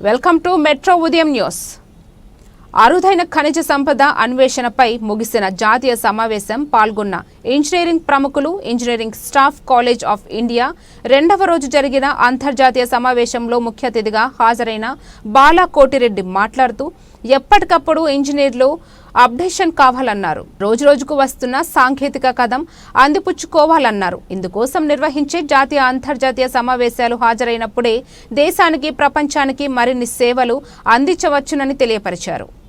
Welcome to metro ఉదయం news. అరుదైన ఖనిజ సంపద అన్వేషణపై ముగిసిన జాతీయ సమావేశం పాల్గొన్న ఇంజనీరింగ్ ప్రముఖులు engineering staff college of India రెండవ రోజు జరిగిన అంతర్జాతీయ సమావేశంలో ముఖ్య అతిథిగా హాజరైన బాలా కోటిరెడ్డి మాట్లాడుతూ ఎప్పటికప్పుడు ఇంజనీర్లు అప్డేషన్ కావాలన్నారు. రోజు రోజుకు వస్తున్న సాంకేతిక కథం అందిపుచ్చుకోవాలన్నారు. ఇందుకోసం నిర్వహించే జాతీయ అంతర్జాతీయ సమావేశాలు హాజరైనప్పుడే దేశానికి ప్రపంచానికి మరిన్ని సేవలు అందించవచ్చునని తెలియపరిచారు.